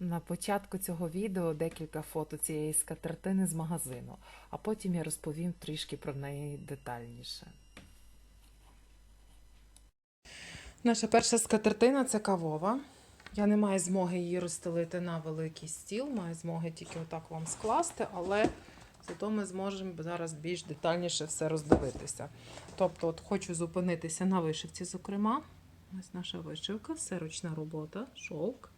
На початку цього відео декілька фото цієї скатертини з магазину, а потім я розповім трішки про неї детальніше. Наша перша скатертина це кавова. Я не маю змоги її розстелити на великий стіл, маю змоги тільки отак вам скласти, але зато ми зможемо зараз більш детальніше все роздивитися. Тобто, от хочу зупинитися на вишивці, зокрема. Ось наша вишивка, все ручна робота, шовк.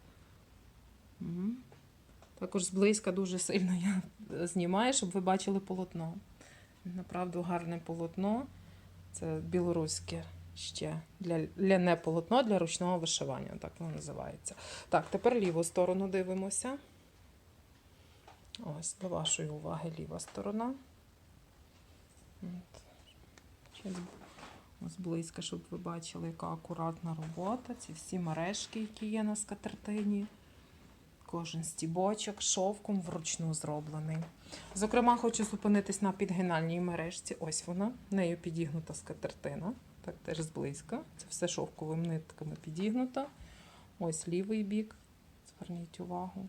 Також зблизька дуже сильно я знімаю, щоб ви бачили полотно. Направду гарне полотно. Це білоруське ще для ляне полотно для ручного вишивання, так воно називається. Так, тепер ліву сторону дивимося. Ось, до вашої уваги ліва сторона. От. Ось близько, щоб ви бачили, яка акуратна робота. Ці всі мережки, які є на скатертині. Кожен стібочок шовком вручну зроблений. Зокрема, хочу зупинитись на підгинальній мережці. Ось вона, нею підігнута скатертина. Так теж зблизька. Це все шовковими нитками підігнуто. Ось лівий бік. Зверніть увагу.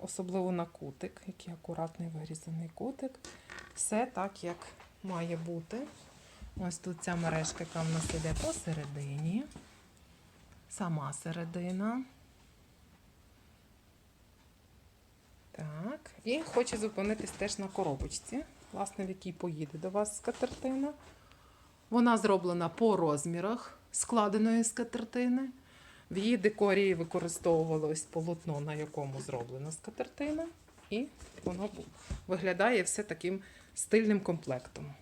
Особливо на кутик, який акуратний вирізаний кутик. Все так, як має бути. Ось тут ця мережка, яка в нас іде посередині. Сама середина. Так. І хочу зупинитись теж на коробочці, власне, в якій поїде до вас скатертина. Вона зроблена по розмірах складеної скатертини. В її декорі використовувалось полотно, на якому зроблена скатертина. І воно виглядає все таким стильним комплектом.